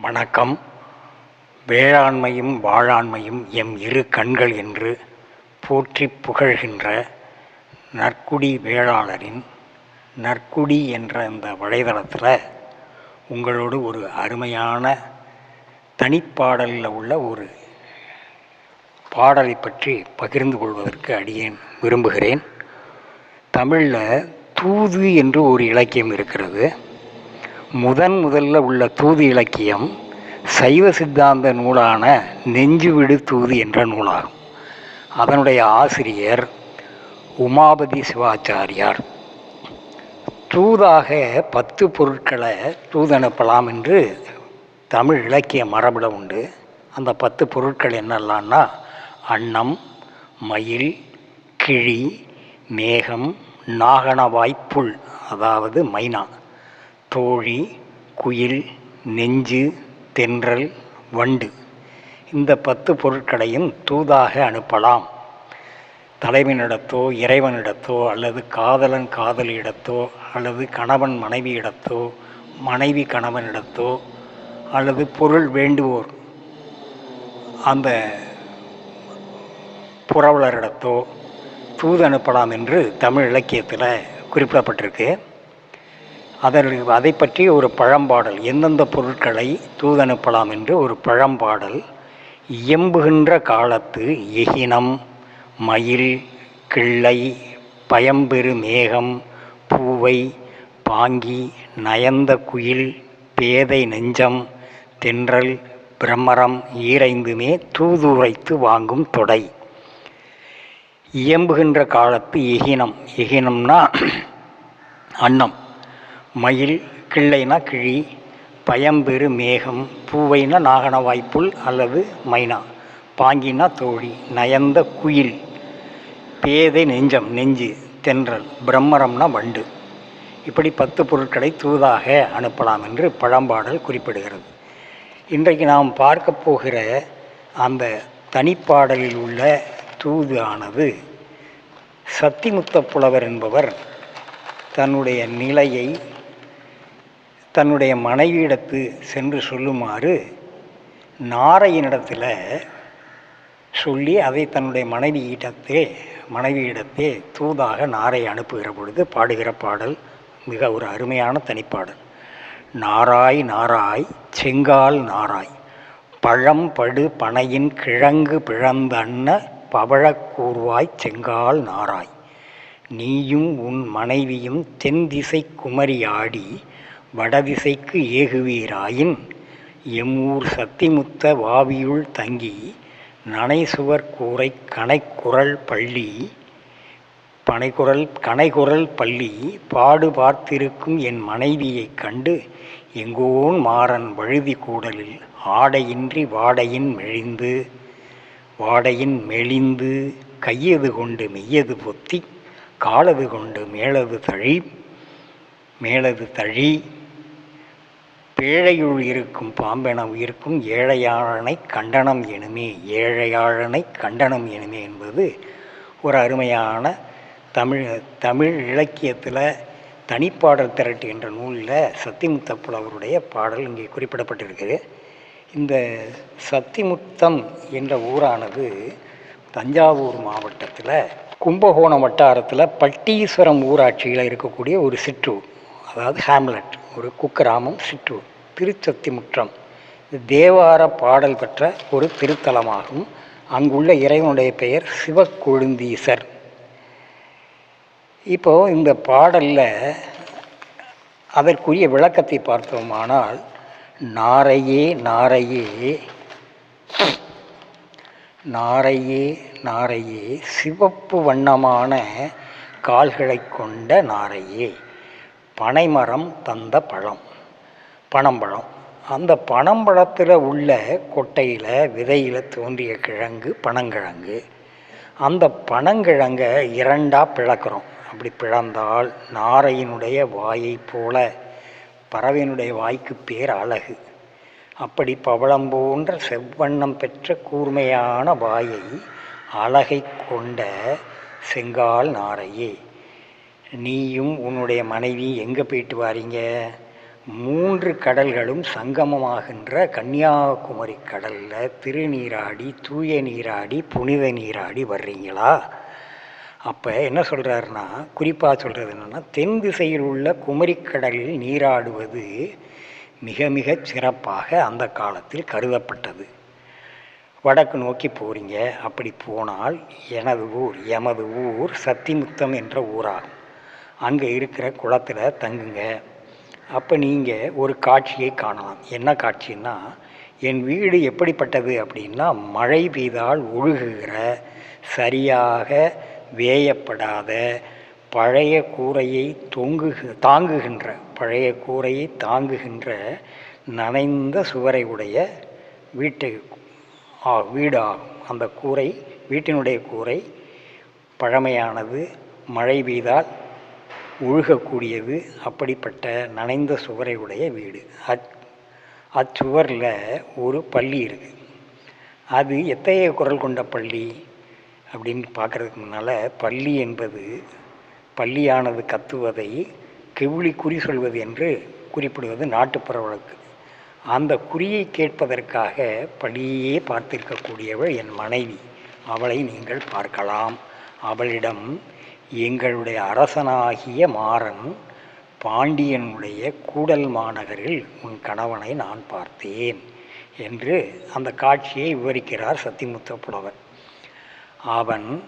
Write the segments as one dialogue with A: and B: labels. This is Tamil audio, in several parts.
A: வணக்கம். வேளாண்மையும் வாழாண்மையும் எம் இரு கண்கள் என்று போற்றி புகழ்கின்ற நற்குடி வேளாளரின் நற்குடி என்ற இந்த வலைதளத்தில் உங்களோடு ஒரு அருமையான தனிப்பாடலில் உள்ள ஒரு பாடலை பற்றி பகிர்ந்து கொள்வதற்கு அடியேன் விரும்புகிறேன். தமிழில் தூது என்று ஒரு இலக்கியம் இருக்கிறது. முதன் முதல்ல உள்ள தூது இலக்கியம் சைவ சித்தாந்த நூலான நெஞ்சுவிடு தூது என்ற நூலாகும். அதனுடைய ஆசிரியர் உமாபதி சிவாச்சாரியார். தூதாக பத்து பொருட்களை தூதனுப்பலாம் என்று தமிழ் இலக்கிய மரபில் உண்டு. அந்த பத்து பொருட்கள் என்னெல்லாம்னா அன்னம் மயில் கிழி மேகம் நாகனவாய்ப்புல் அதாவது மைனா. தோழி குயில் நெஞ்சு தென்றல் வண்டு. இந்த பத்து பொருட்களையும் தூதாக அனுப்பலாம். தலைவனிடத்தோ இறைவனிடத்தோ அல்லது காதலன் காதலியிடத்தோ அல்லது கணவன் மனைவியிடத்தோ மனைவி கணவனிடத்தோ அல்லது பொருள் வேண்டுவோர் அந்த புரவலரிடத்தோ தூது அனுப்பலாம் என்று தமிழ் இலக்கியத்தில் குறிப்பிடப்பட்டிருக்கு. அதற்கு அதை பற்றி ஒரு பழம்பாடல். எந்தெந்த பொருட்களை தூதனுப்பலாம் என்று ஒரு பழம்பாடல். இயம்புகின்ற காலத்து எகினம் மயில் கிள்ளை பயம்பெரு மேகம் பூவை பாங்கி நயந்த குயில் பேதை நெஞ்சம் தென்றல் பிரம்மரம் ஈரைந்துமே தூதுரைத்து வாங்கும் தொடை. இயம்புகின்ற காலத்து எகினம். எகினம்னா அன்னம். மயில் கிள்ளைனா கிழி பயம்பெரு மேகம் பூவைனா நாகன வாய்ப்புல் அல்லது மைனா பாங்கினா தோழி நயந்த குயில் பேதை நெஞ்சம் நெஞ்சு தென்றல் பிரம்மரம்னா வண்டு. இப்படி பத்து பொருட்களை தூதாக அனுப்பலாம் என்று பழம்பாடல் குறிப்பிடுகிறது. இன்றைக்கு நாம் பார்க்க போகிற அந்த தனிப்பாடலில் உள்ள தூது ஆனது சத்திமுத்த புலவர் என்பவர் தன்னுடைய நிலையை தன்னுடைய மனைவியிடத்து சென்று சொல்லுமாறு நாரையினிடத்தில் சொல்லி அதை தன்னுடைய மனைவியிடத்தே மனைவியிடத்தே தூதாக நாரை அனுப்புகிற பொழுது பாடுகிற பாடல் மிக ஒரு அருமையான தனிப்பாடல். நாராய் நாராய் செங்கால் நாராய் பழம் படு பனையின் கிழங்கு பிழந்தன்ன பவழக் கூர்வாய் செங்கால் நாராய். நீயும் உன் மனைவியும் தென் திசை குமரியாடி வடதிசைக்கு ஏகுவீராயின் எம்மூர் சத்திமுத்த வாவியுள் தங்கி நனைசுவர் கூரை கணைக்குரல் பள்ளி பனைக்குரல் கனைகுரல் பள்ளி பாடு பார்த்திருக்கும் என் மனைவியைக் கண்டு எங்கோன் மாறன் வழுதி கூடலில் ஆடையின்றி வாடையின் மெழிந்து வாடையின் மெலிந்து கையது கொண்டு மெய்யது பொத்தி காலது கொண்டு மேலது தழி மேலது தழி பேழையுள் இருக்கும் பாம்பென உயிர்க்கும் ஏழையாழனை கண்டனம் எனுமே ஏழையாழனை கண்டனம் எனுமே என்பது ஒரு அருமையான தமிழ் தமிழ் இலக்கியத்தில் தனிப்பாடல் திரட்டு என்ற நூலில் சத்திமுத்த புலவருடைய பாடல் இங்கே குறிப்பிடப்பட்டிருக்குது இந்த சத்திமுத்தம் என்ற ஊரானது தஞ்சாவூர் மாவட்டத்தில் கும்பகோணம் வட்டாரத்தில் பட்டீஸ்வரம் ஊராட்சியில் இருக்கக்கூடிய ஒரு சிற்றூர் அதாவது ஹேம்லெட். ஒரு குக்கிராமம் சிற்றூர் திருச்சத்திமுற்றம். தேவார பாடல் பெற்ற ஒரு திருத்தலமாகும். அங்குள்ள இறைவனுடைய பெயர் சிவக்கொழுந்தீசர். இப்போ இந்த பாடலில் அதற்குரிய விளக்கத்தை பார்த்தோமானால் நாரையே நாரையே நாரையே நாரையே சிவப்பு வண்ணமான கால்களை கொண்ட நாரையே பனைமரம் தந்த பழம் பனம்பழம். அந்த பனம்பழத்தில் உள்ள கொட்டையில் விதையில் தோன்றிய கிழங்கு பனங்கிழங்கு. அந்த பனங்கிழங்கை இரண்டாக பிளக்கிறோம். அப்படி பிளந்தால் நாரையினுடைய வாயைப் போல பறவையினுடைய வாய்க்கு பேர் அழகு. அப்படி பவளம் போன்ற செவ்வண்ணம் பெற்ற கூர்மையான வாயை அழகை கொண்ட செங்கால் நாரையே. நீயும் உன்னுடைய மனைவி எங்கே போயிட்டு வாரீங்க? மூன்று கடல்களும் சங்கமமாகின்ற கன்னியாகுமரி கடலில் திருநீராடி தூய நீராடி புனித நீராடி வர்றீங்களா? அப்போ என்ன சொல்கிறாருன்னா குறிப்பாக சொல்கிறது என்னென்னா தென் திசையில் உள்ள குமரிக்கடலில் நீராடுவது மிக மிக சிறப்பாக அந்த காலத்தில் கருதப்பட்டது. வடக்கு நோக்கி போகிறீங்க அப்படி போனால் எனது ஊர் எமது ஊர் சத்திமுத்தம் என்ற ஊராகும். அங்கே இருக்கிற குளத்தில் தங்குங்க. அப்போ நீங்கள் ஒரு காட்சியை காணலாம். என்ன காட்சின்னா என் வீடு எப்படிப்பட்டது? அப்படின்னா மழை பெய்தால் ஒழுகுகிற சரியாக வேயப்படாத பழைய கூரையை தொங்குகு தாங்குகின்ற பழைய கூரையை தாங்குகின்ற நனைந்த சுவரை உடைய வீட்டை ஆ வீடு ஆகும் அந்த கூரை வீட்டினுடைய கூரை பழமையானது. மழை பெய்தால் ஒழுகக்கூடியது அப்படிப்பட்ட நனைந்த சுவரை உடைய வீடு. அச் அச்சுவரில் ஒரு பள்ளி இருக்குது அது எத்தகைய குரல் கொண்ட பள்ளி அப்படின்னு பார்க்குறதுக்கு முன்னால் பள்ளி என்பது பள்ளியானது கத்துவதை கெவுளி குறி சொல்வது என்று குறிப்பிடுவது நாட்டுப்புற வழக்கு. அந்த குறியை கேட்பதற்காக பள்ளியே பார்த்திருக்கக்கூடியவள் என் மனைவி. அவளை நீங்கள் பார்க்கலாம். அவளிடம் எங்களுடைய அரசனாகிய மாறன் பாண்டியனுடைய கூடல் மாநகரில் உன் கணவனை நான் பார்த்தேன் என்று அந்த காட்சியை விவரிக்கிறார் சத்திமுத்த புலவர். அவன்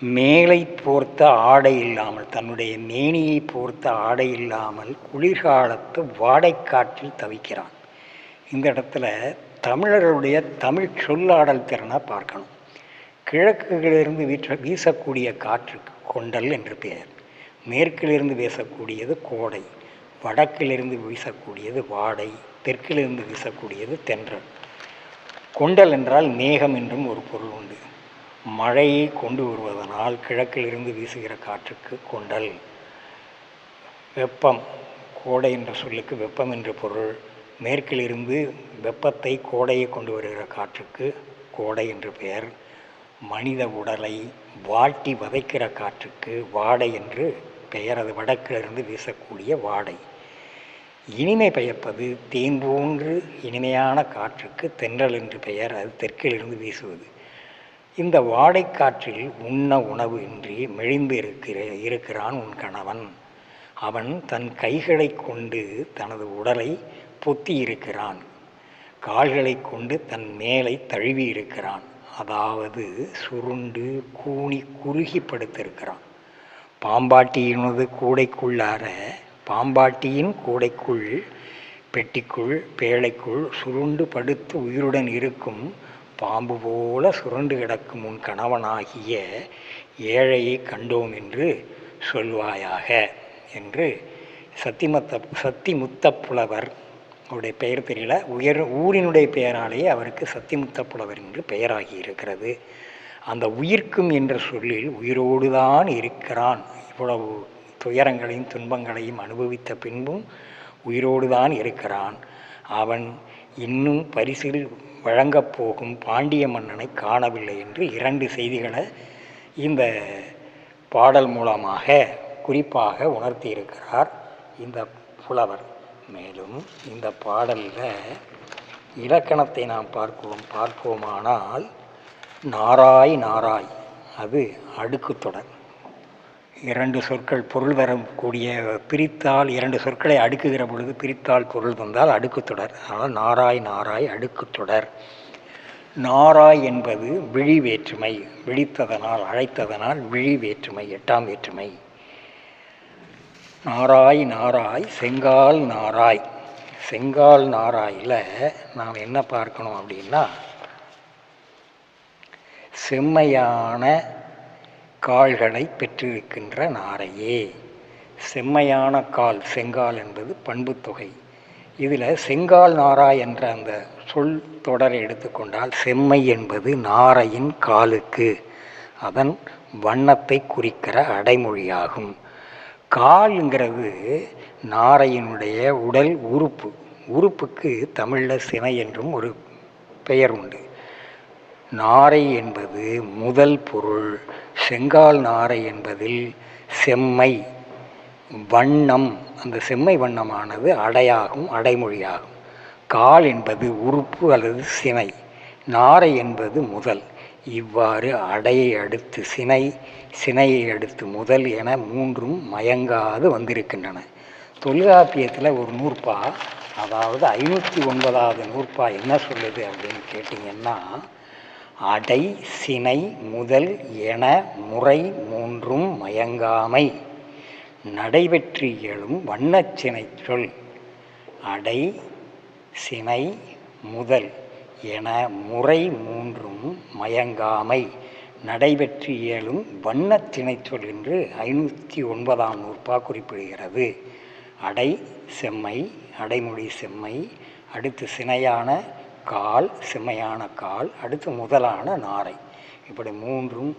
A: மேலை போர்த்த ஆடை இல்லாமல் தன்னுடைய மேனியை போர்த்த ஆடை இல்லாமல் குளிர்காலத்து வாடைக்காற்றில் தவிக்கிறான். இந்த இடத்துல தமிழர்களுடைய தமிழ் சொல்லாடல் திறனை பார்க்கணும். கிழக்குகளிலிருந்து வீற்ற வீசக்கூடிய காற்றுக்கு கொண்டல் என்று பெயர். மேற்கிலிருந்து வீசக்கூடியது கோடை வடக்கிலிருந்து வீசக்கூடியது வாடை தெற்கிலிருந்து வீசக்கூடியது தென்றல். கொண்டல் என்றால் மேகம் என்றும் ஒரு பொருள் உண்டு. மழையை கொண்டு வருவதனால் கிழக்கிலிருந்து வீசுகிற காற்றுக்கு கொண்டல். வெப்பம் கோடை என்ற சொல்லுக்கு வெப்பம் என்ற பொருள். மேற்கிலிருந்து வெப்பத்தை கோடையை கொண்டு வருகிற காற்றுக்கு கோடை என்று பெயர். மனித உடலை வாட்டி வதைக்கிற காற்றுக்கு வாடை என்று பெயர். அது வடக்கிலிருந்து வீசக்கூடிய வாடை. இனிமை பயப்பது தேன் போன்று இனிமையான காற்றுக்கு தென்றல் என்று பெயர். அது தெற்கிலிருந்து வீசுவது. இந்த வாடைக்காற்றில் உண்ண உணவு இன்றி மெழிந்து இருக்கிற இருக்கிறான் உன் கணவன். அவன் தன் கைகளை கொண்டு தனது உடலை பொத்தி இருக்கிறான். கால்களை கொண்டு தன் மேலை தழுவி இருக்கிறான். அதாவது சுருண்டு கூனி குறுகி படுத்திருக்கிறான் பாம்பாட்டியினது கூடைக்குள்ளார பாம்பாட்டியின் கூடைக்குள் பெட்டிக்குள் பேழைக்குள் சுருண்டு படுத்து உயிருடன் இருக்கும் பாம்பு போல சுருண்டு கிடக்கும் உன் கணவனாகிய ஏழையை கண்டோம் என்று சொல்வாயாக என்று சத்திமத்த சத்திமுத்த புலவர் அவருடைய பெயர் தெரியல. உயர் ஊரினுடைய பெயராலேயே அவருக்கு சத்திமுத்த புலவர் என்று பெயராகி இருக்கிறது. அந்த உயிர்க்கும் என்ற சொல்லில் உயிரோடு தான் இருக்கிறான். இவ்வளவு துயரங்களையும் துன்பங்களையும் அனுபவித்த பின்பும் உயிரோடு தான் இருக்கிறான். அவன் இன்னும் பரிசில் வழங்கப் போகும் பாண்டிய மன்னனை காணவில்லை என்று இரண்டு செய்திகளை இந்த பாடல் மூலமாக குறிப்பாக உணர்த்தியிருக்கிறார் இந்த புலவர். மேலும் இந்த பாடலில் இலக்கணத்தை நாம் பார்ப்போம் பார்ப்போமானால் நாராய் நாராய் அது அடுக்கு தொடர். இரண்டு சொற்கள் பொருள் வரக்கூடிய பிரித்தால் இரண்டு சொற்களை அடுக்குகிற பொழுது பிரித்தால் பொருள் வந்தால் அடுக்கு தொடர். அதனால் நாராய் நாராய் அடுக்கு தொடர். நாராய் என்பது விழி வேற்றுமை விழித்ததனால் அழைத்ததனால் விழி வேற்றுமை எட்டாம் வேற்றுமை. நாராய் நாராய் செங்கால் நாராய். செங்கால் நாராயில் நாம் என்ன பார்க்கணும் அப்படின்னா செம்மையான கால்களை பெற்றிருக்கின்ற நாரையே. செம்மையான கால் செங்கால் என்பது பண்புத்தொகை இதில் செங்கால் நாராய் என்ற அந்த சொல் தொடரை எடுத்துக்கொண்டால் செம்மை என்பது நாரையின் காலுக்கு அதன் வண்ணத்தை குறிக்கிற அடைமொழியாகும். கால்ங்கிறது நாரையினுடைய உடல் உறுப்பு. உறுப்புக்கு தமிழில் சினை என்றும் ஒரு பெயர் உண்டு. நாரை என்பது முதல் பொருள். செங்கால் நாரை என்பதில் செம்மை வண்ணம். அந்த செம்மை வண்ணமானது அடையாகும் அடைமொழியாகும். கால் என்பது உறுப்பு அல்லது சினை. நாரை என்பது முதல். இவ்வாறு அடையை அடுத்து சினை சினையை அடுத்து முதல் என மூன்றும் மயங்காது வந்திருக்கின்றன. தொல்காப்பியத்தில் ஒரு நூற்பா அதாவது ஐநூற்றி ஒன்பதாவது நூற்பா என்ன சொல்லுது அப்படின்னு கேட்டிங்கன்னா அடை சினை முதல் என முறை மூன்றும் மயங்காமை. நடைபெற்று எழும் வண்ணச்சினை சொல் அடை சினை முதல். என முறை மூன்றும் மயங்காமை. நடைபெற்று இயலும் வண்ண சினைச்சொல் என்று ஐநூற்றி ஒன்பதாம் நூற்பா குறிப்பிடுகிறது. அடை செம்மை அடைமொழி செம்மை அடுத்து சினையான கால் செம்மையான கால் அடுத்து முதலான நாரை. இப்படி மூன்றும்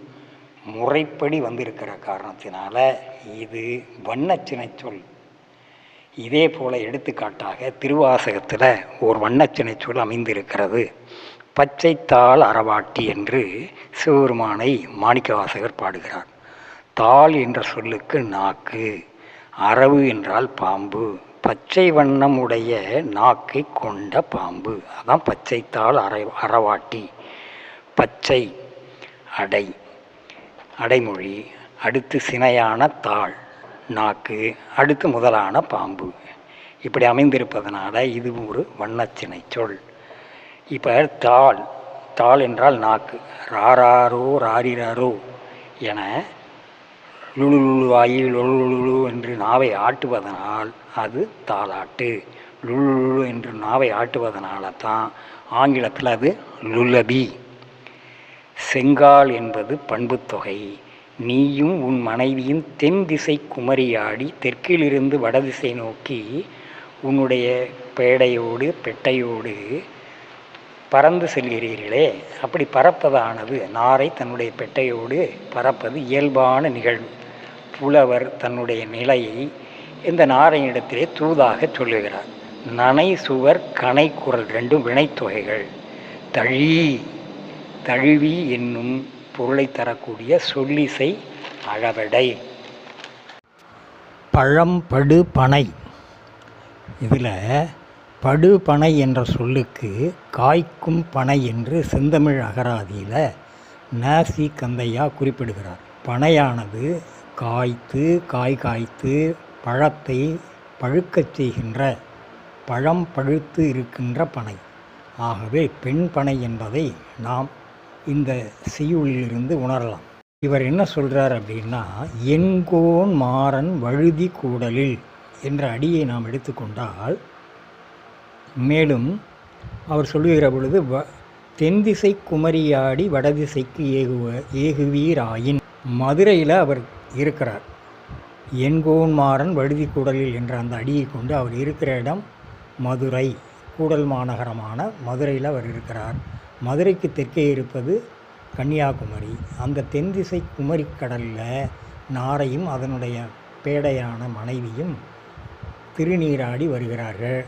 A: முறைப்படி வந்திருக்கிற காரணத்தினால இது வண்ண சினைச்சொல் இதே போல எடுத்துக்காட்டாக திருவாசகத்தில் ஒரு வண்ணச்சினை சொல் அமைந்திருக்கிறது. பச்சைத்தாள் அறவாட்டி என்று சிவபெருமானை மாணிக்கவாசகர் பாடுகிறார். தாள் என்ற சொல்லுக்கு நாக்கு அரவு என்றால் பாம்பு பச்சை வண்ணம் உடைய நாக்கை கொண்ட பாம்பு. அதான் பச்சைத்தாள் அரை அறவாட்டி. பச்சை அடை அடைமொழி அடுத்து சினையான தாள். நாக்கு அடுத்து முதலான பாம்பு. இப்படி அமைந்திருப்பதனால் இது ஒரு வண்ணச்சினை சொல் இப்போ தாள் தாள் என்றால் நாக்கு. ராராரோ ராரிராரோ என லுளுலுளுவாயி லுளுலுளு என்று நாவை ஆட்டுவதனால் அது தாளாட்டு. லுழுலு என்று நாவை ஆட்டுவதனால தான் ஆங்கிலத்தில் அது லுலபி. செங்கால் என்பது பண்புத்தொகை நீயும் உன் மனைவியும் தென் திசை குமரியாடி தெற்கிலிருந்து வடதிசை நோக்கி உன்னுடைய பேடையோடு பெட்டையோடு பறந்து செல்கிறீர்களே. அப்படி பறப்பதானது? நாரை தன்னுடைய பெட்டையோடு பறப்பது இயல்பான நிகழ்வு. புலவர் தன்னுடைய நிலையை இந்த நாரையிடத்திலே தூதாக சொல்லுகிறார். நனை சுவர் கனை குரல் ரெண்டும் வினைத்தொகைகள். தழி தழுவி என்னும் பொருளை தரக்கூடிய சொல்லிசை அழவடை பழம்படு பனை. இதில் படு பனை என்ற சொல்லுக்கு காய்க்கும் பனை என்று செந்தமிழ் அகராதியில் நாசி கந்தையா குறிப்பிடுகிறார். பனையானது காய்த்து காய் காய்த்து பழத்தை பழுக்கச் செய்கின்ற பழம் பழுத்து இருக்கின்ற பனை. ஆகவே பெண் பனை என்பதை நாம் இந்த செய்யுளிலிருந்து உணரலாம். இவர் என்ன சொல்கிறார் அப்படின்னா எண்கோன் மாறன் வழுதி கூடலில் என்ற அடியை நாம் எடுத்துக்கொண்டால் மேலும் அவர் சொல்லுகிற பொழுது வ தென்திசை குமரியாடி வடதிசைக்கு ஏகுவ ஏகுவீராயின் மதுரையில் அவர் இருக்கிறார். எண்கோன்மாறன் வழுதி கூடலில் என்ற அந்த அடியை கொண்டு அவர் இருக்கிற இடம் மதுரை. கூடல் மாநகரமான மதுரையில் அவர் இருக்கிறார். மதுரைக்கு தெற்கே இருப்பது கன்னியாகுமரி. அந்த தென்திசை குமரிக்கடலில் நாரையும் அதனுடைய பேடையான மனைவியும் திருநீராடி வருகிறார்கள்.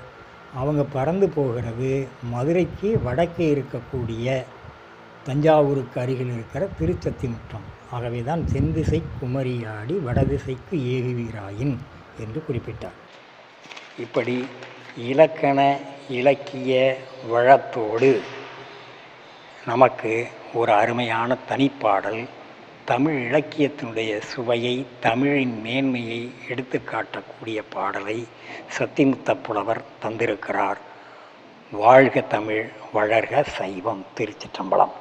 A: அவங்க பறந்து போகிறது மதுரைக்கு வடக்கே இருக்கக்கூடிய தஞ்சாவூருக்கு அருகில் இருக்கிற திருச்சத்திமுற்றம். ஆகவே தான் தென்திசை குமரியாடி வடதிசைக்கு ஏகுவீராயின் என்று குறிப்பிட்டார். இப்படி இலக்கண இலக்கிய வழத்தோடு நமக்கு ஒரு அருமையான தனிப்பாடல் தமிழ் இலக்கியத்தினுடைய சுவையை தமிழின் மேன்மையை எடுத்து காட்டக்கூடிய பாடலை சத்திமுத்த புலவர் தந்திருக்கிறார். வாழ்க தமிழ் வளர்க சைவம் திருச்சிற்றம்பலம்.